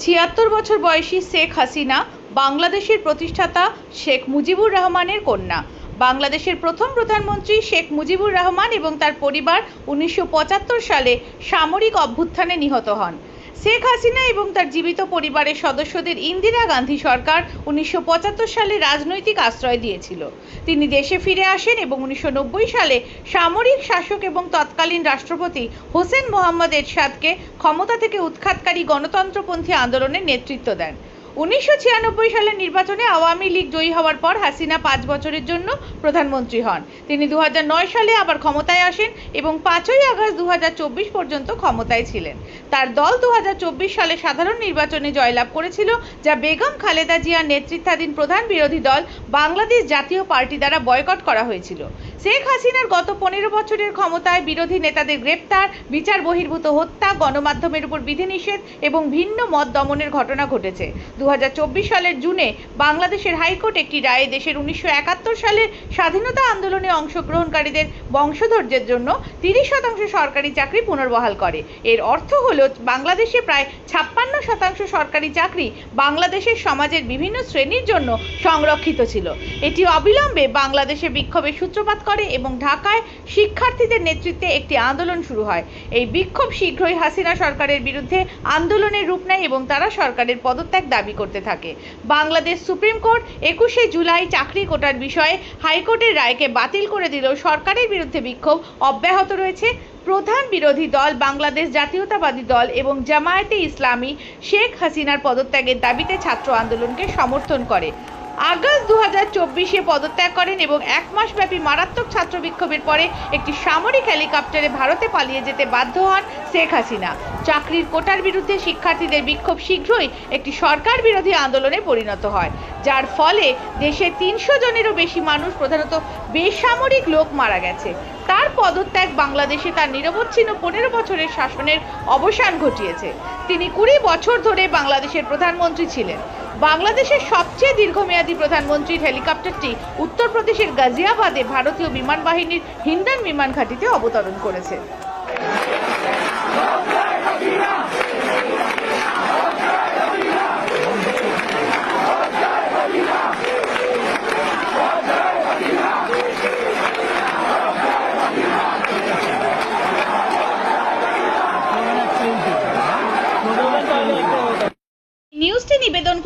ছিয়াত্তর বছর বয়সী শেখ হাসিনা, বাংলাদেশের প্রতিষ্ঠাতা শেখ মুজিবুর রহমানের কন্যা। বাংলাদেশের প্রথম প্রধানমন্ত্রী শেখ মুজিবুর রহমান এবং তার পরিবার উনিশশো পঁচাত্তর সালে সামরিক অভ্যুত্থানে নিহত হন। শেখ হাসিনা এবং তার জীবিত পরিবারের সদস্যদের ইন্দিরা গান্ধী সরকার উনিশশো পঁচাত্তর সালে রাজনৈতিক আশ্রয় দিয়েছিল। তিনি দেশে ফিরে আসেন এবং উনিশশো নব্বই সালে সামরিক শাসক এবং তৎকালীন রাষ্ট্রপতি হোসেন মোহাম্মদ এরশাদকে ক্ষমতা থেকে উৎখাতকারী গণতন্ত্রপন্থী আন্দোলনের নেতৃত্ব দেন। উনিশশো ছিয়ানব্বই সালের নির্বাচনে আওয়ামী লীগ জয়ী হওয়ার পর হাসিনা পাঁচ বছরের জন্য প্রধানমন্ত্রী হন। তিনি দু হাজার নয় সালে আবার ক্ষমতায় আসেন এবং পাঁচই আগস্ট দু হাজার চব্বিশ পর্যন্ত ক্ষমতায় ছিলেন। তার দল দু হাজার চব্বিশ সালে সাধারণ নির্বাচনে জয়লাভ করেছিল, যা বেগম খালেদা জিয়ার নেতৃত্বাধীন প্রধান বিরোধী দল বাংলাদেশ জাতীয় পার্টি দ্বারা বয়কট করা হয়েছিল। শেখ হাসিনার গত পনেরো বছরের ক্ষমতায় বিরোধী নেতাদের গ্রেপ্তার, বিচার বহির্ভূত হত্যা, গণমাধ্যমের উপর বিধিনিষেধ এবং ভিন্ন মত দমনের ঘটনা ঘটেছে। দু সালের জুনে বাংলাদেশের হাইকোর্ট একটি রায়ে দেশের উনিশশো একাত্তর সালের স্বাধীনতা আন্দোলনে অংশগ্রহণকারীদের বংশধৈর্যের জন্য তিরিশ শতাংশ সরকারি চাকরি পুনর্বহাল করে। এর অর্থ হল বাংলাদেশে প্রায় ছাপ্পান্ন শতাংশ সরকারি চাকরি বাংলাদেশের সমাজের বিভিন্ন শ্রেণির জন্য সংরক্ষিত ছিল। এটি অবিলম্বে বাংলাদেশে বিক্ষোভের সূত্রপাত করে এবং ঢাকায় শিক্ষার্থীদের নেতৃত্বে একটি আন্দোলন শুরু হয়। এই বিক্ষোভ শীঘ্রই হাসিনা সরকারের বিরুদ্ধে আন্দোলনের রূপ নেয় এবং তারা সরকারের পদত্যাগ দাবি করতে থাকে। বাংলাদেশ সুপ্রিম কোর্ট একুশে জুলাই চাকরি কোটার বিষয়ে হাইকোর্টের রায়কে বাতিল করে দিলেও সরকারের বিরুদ্ধে বিক্ষোভ অব্যাহত রয়েছে। প্রধান বিরোধী দল বাংলাদেশ জাতীয়তাবাদী দল এবং জামায়াতে ইসলামী শেখ হাসিনার পদত্যাগের দাবিতে ছাত্র আন্দোলনকে সমর্থন করে। আগস্ট দু হাজার চব্বিশে পদত্যাগ করেন এবং এক মাসব্যাপী মারাত্মক ছাত্র বিক্ষোভের পরে একটি সামরিক হেলিকপ্টারে ভারতে পালিয়ে যেতে বাধ্য হন শেখ হাসিনা। চাকরির কোটার বিরুদ্ধে শিক্ষার্থীদের বিক্ষোভ শীঘ্রই একটি সরকার বিরোধী আন্দোলনে পরিণত হয়। যার ফলে দেশে তিনশো জনেরও বেশি মানুষ প্রধানত বেসামরিক লোক মারা গেছে। তার পদত্যাগ বাংলাদেশে তার নিরবচ্ছিন্ন পনেরো বছরের শাসনের অবসান ঘটিয়েছে। তিনি কুড়ি বছর ধরে বাংলাদেশের প্রধানমন্ত্রী ছিলেন। বাংলাদেশের সবচেয়ে দীর্ঘমেয়াদী প্রধানমন্ত্রীর হেলিকপ্টারটি উত্তরপ্রদেশের গাজিয়াবাদে ভারতীয় বিমান বাহিনীর হিন্ডন বিমান ঘাঁটিতে অবতরণ করেছে।